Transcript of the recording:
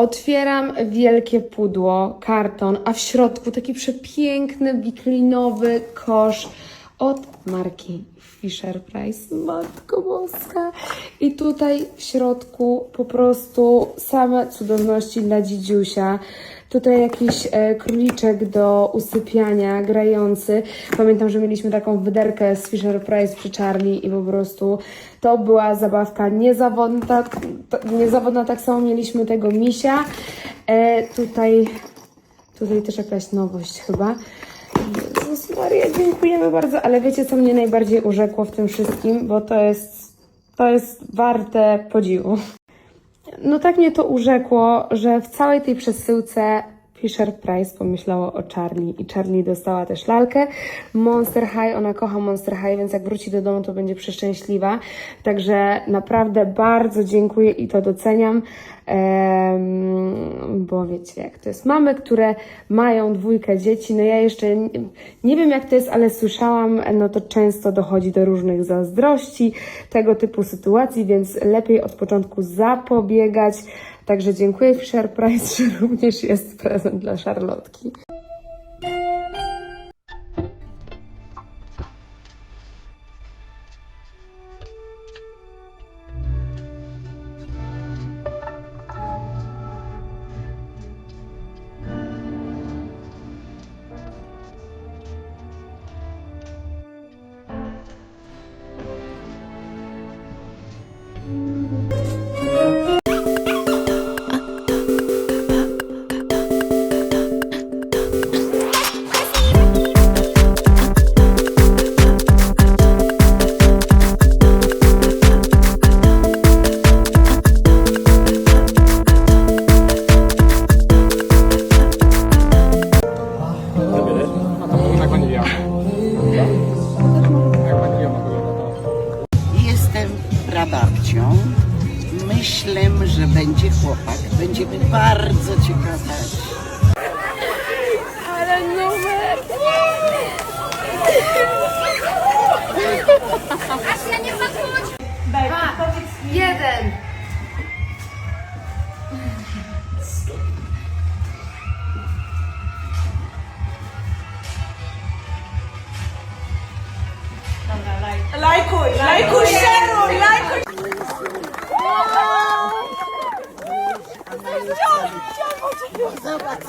Otwieram wielkie pudło, karton, a w środku taki przepiękny, wiklinowy kosz od marki Fisher Price. Matko Boska. I tutaj w środku po prostu same cudowności dla dzidziusia. Tutaj jakiś e, króliczek do usypiania, grający. Pamiętam, że mieliśmy taką wyderkę z Fisher Price przy Charlie i po prostu to była zabawka niezawodna. Tak, niezawodna tak samo mieliśmy tego misia. E, tutaj, tutaj też jakaś nowość chyba. Jezus Maria, dziękujemy bardzo, ale wiecie co mnie najbardziej urzekło w tym wszystkim, bo to jest, to jest warte podziwu. No tak mnie to urzekło, że w całej tej przesyłce Fisher Price pomyślało o Charlie i Charlie dostała też lalkę. Monster High, ona kocha Monster High, więc jak wróci do domu, to będzie przeszczęśliwa. Także naprawdę bardzo dziękuję i to doceniam, bo wiecie jak to jest. Mamy, które mają dwójkę dzieci, no ja jeszcze nie wiem jak to jest, ale słyszałam, no to często dochodzi do różnych zazdrości, tego typu sytuacji, więc lepiej od początku zapobiegać. Także dziękuję Fisher Price, że również jest prezent dla Szarlotki. Myślę, że będzie chłopak. Będziemy bardzo ciekawe. Ale numer! Dwa, jeden! Lajkuj, lajkuj, szeruj, lajkuj! bak.